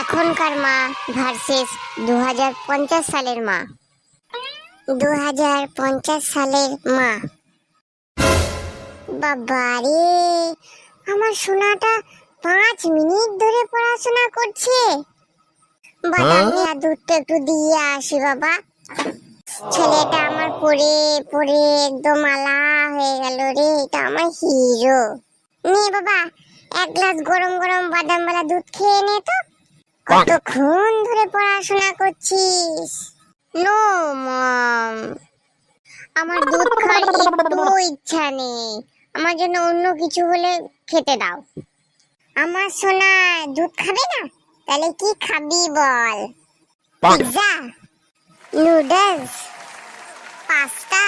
এখনকার মা ভার্সেস দু পঞ্চাশ সালের মা। দু হাজার পঞ্চাশ সালের মা। বাবারে আমার সোনাটা পাঁচ মিনিট ধরে পড়াশোনা করছে। বাদাম নিয়ে দুধটা একটু দিয়ে আসি বাবা। ছেলেটা আমার পড়ে পড়ে একদম আলা হয়ে গেল রে এটা আমার হিরো নে বাবা এক গ্লাস গরম গরম বাদাম বালা দুধ খেয়ে নে তো। কতক্ষণ ধরে পড়াশোনা করছিস? No, mom. আমার দুধ খাওয়ার একটু ইচ্ছা নেই। আমার জন্য অন্য কিছু হলে খেতে দাও। আমার সোনা, দুধ খাবে না? তাহলে কি খাবি বল? Pizza, noodles, pasta,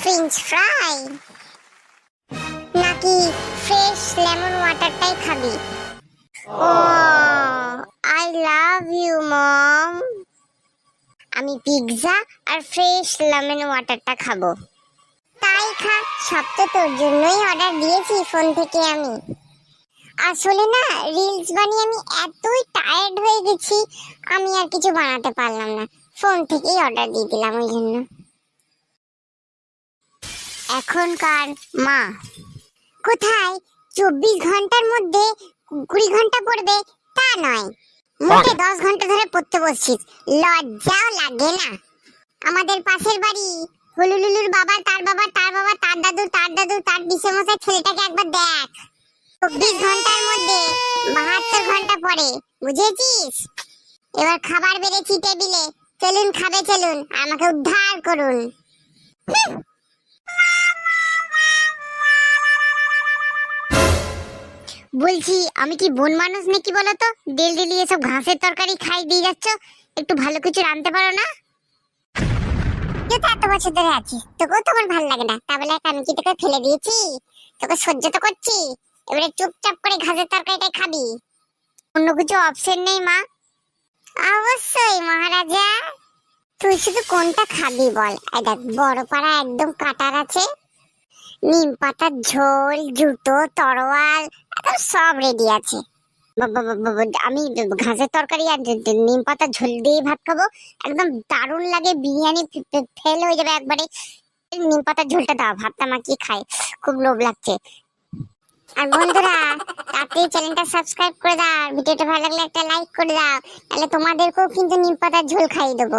french fry, নাকি ফ্রেশ লেমন ওয়াটারটাই খাবি oh I love you mom আমি পিৎজা আর ফ্রেশ লেমন ওয়াটারটা খাব। তাই খা সব তো তোর জন্যই অর্ডার দিয়েছি ফোন থেকে আমি। আসলে না রিলস বানিয়ে আমি এতই টায়ার্ড হয়ে গেছি, আমি আর কিছু বানাতে পারলাম না। ফোন থেকেই অর্ডার দিয়ে দিলাম ওই জন্য। এখনকার মা। কোথায়? চব্বিশ ঘণ্টার মধ্যে, কুড়ি ঘণ্টা পড়বে, তা নয়। মোটে দশ ঘণ্টা ধরে পড়তে বসছিস। লজ্জাও লাগে না। আমাদের পাশের বাড়ি। হুলুলুলুর বাবা তার বাবা তার বাবা তার দাদু তার দাদু তার বিশে মশাই ছেলেটাকে একবার দেখ। চব্বিশ ঘণ্টার মধ্যে বাহাত্তর ঘণ্টা পরে বুঝেছিস? এবার খাবার বেড়েছি টেবিলে। চলুন খাবে চলুন। আমাকে উদ্ধার করুন। বলছি, আমি কি বন মানুষ নাকি বলো তো ডেল ডেলি এসব ঘাসের তরকারি খাই, দিয়ে যাচ্ছ? একটু ভালো কিছু রাঁধতে পারো না? এত বছর ধরে আছিস তোকেও তো আমার ভালো লাগে না। তা বলে আমি কি তোকে ফেলে দিয়েছি? তোকে সহ্য তো করছি। এবারে চুপচাপ করে ঘাসের তরকারিটাই খাবি। অন্য কিছু অপশন নেই, মা। অবশ্যই, মহারাজা। তুই শুধু কোনটা খাবি বল? এই দেখ, বড় পাড়া একদম কাটার আছে। নিম পাতার ঝোল, জুতো, তরোয়াল সব রেডি আছে। আমি ঘাসের তরকারি আর নিম পাতার ঝোল দিয়ে ভাত খাব। একদম দারুণ লাগে, বিরিয়ানি ফেল হয়ে যাবে একবারে। নিম পাতার ঝোলটা দাও, ভাতটা মাখিয়ে খাই খুব লোভ লাগছে। আর বন্ধুরা, তাড়াতাড়ি চ্যানেলটা সাবস্ক্রাইব করে দাও ভিডিওটা ভালো লাগলে একটা লাইক করে দাও, তাহলে তোমাদেরকেও কিন্তু নিম পাতার ঝোল খাইয়ে দেবো।